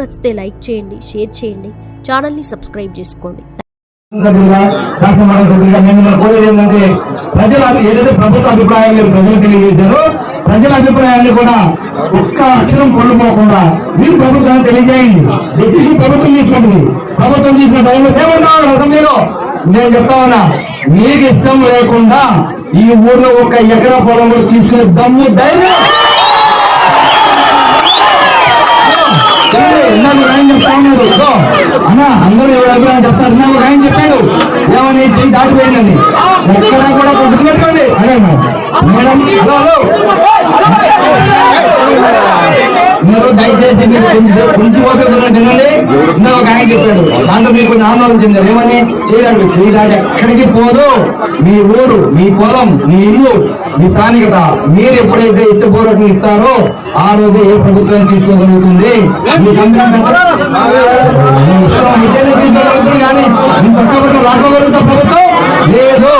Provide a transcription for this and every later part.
నచ్చితే లైక్ చేయండి షేర్ చేయండి ఛానల్ని సబ్స్క్రైబ్ చేసుకోండి. ప్రజల ఏదైతే ప్రభుత్వ అభిప్రాయాన్ని ప్రజలు తెలియజేశారో ప్రజల అభిప్రాయాన్ని కూడా ఒక్క అక్షరం పొల్లుపోకుండా మీరు ప్రభుత్వాన్ని తెలియజేయండి. డెసిషన్ ప్రభుత్వం తీసుకుంటుంది. ప్రభుత్వం తీసుకున్న టైంలో ఏమన్నారు అసెంబ్లీలో నేను చెప్తా ఉన్నా మీకు ఇష్టం లేకుండా ఈ ఊర్లో ఒక ఎకరా పొలం కూడా తీసుకునే దమ్ము ధైర్యం. చెప్పారు ఉన్నారు ఇదో, అన్న అందరూ ఎవరు అభిప్రాయం చెప్తారు? నా ఒక ఆయన చెప్పాడు. ఏమని చెయ్యి దాటిపోయిందని. ఎక్కడ కూడా గుర్తుపెట్టుకోండి అదే మేడం హలో హలో. మీరు దయచేసి మీరు కొంచెం కొంచెం ఓపిక తినండి ఇందాక ఒక ఆయన చెప్పాడు. దాంట్లో మీరు కొంచెం ఆందోళన చెందారు. ఏమని? చేయడానికి చేయి దాటి ఎక్కడికి పోదు మీ ఊరు మీ పొలం మీ ఇల్లు మీ స్థానికత మీరు ఎప్పుడైతే ఇష్టపూర్వకంగా ఇస్తారో ఆ రోజే ఏ ప్రభుత్వం తీసుకోగలుగుతుంది? కానీ పక్కపక్క రాసుకోగలుగుతా ప్రభుత్వం? లేదు.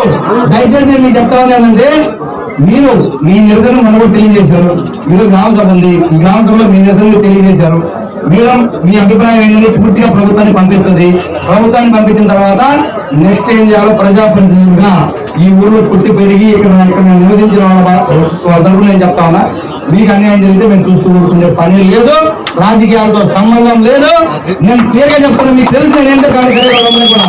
దయచేసి నేను మీకు చెప్తా ఉన్నానంటే మీరు మీ నిరసన మనకు తెలియజేశారు. మీరు గ్రామ సభ ఉంది ఈ గ్రామ సభలో మీ నిరసన తెలియజేశారు. మీరు మీ అభిప్రాయం ఏంటంటే పూర్తిగా ప్రభుత్వాన్ని పంపిస్తుంది. ప్రభుత్వాన్ని పంపించిన తర్వాత నెక్స్ట్ ఏం చేయాలో ప్రజాప్రతినిధులుగా ఈ ఊర్లో పుట్టి పెరిగి ఇక్కడ ఇక్కడ నివసించిన వాళ్ళ వాళ్ళ నేను చెప్తా ఉన్నా. మీకు అన్యాయం జరిగితే మేము చూస్తూ కూర్చుంటే పని లేదు. రాజకీయాలతో సంబంధం లేదు. నేను క్లియర్గా చెప్తాను మీకు తెలుసు నేను కూడా.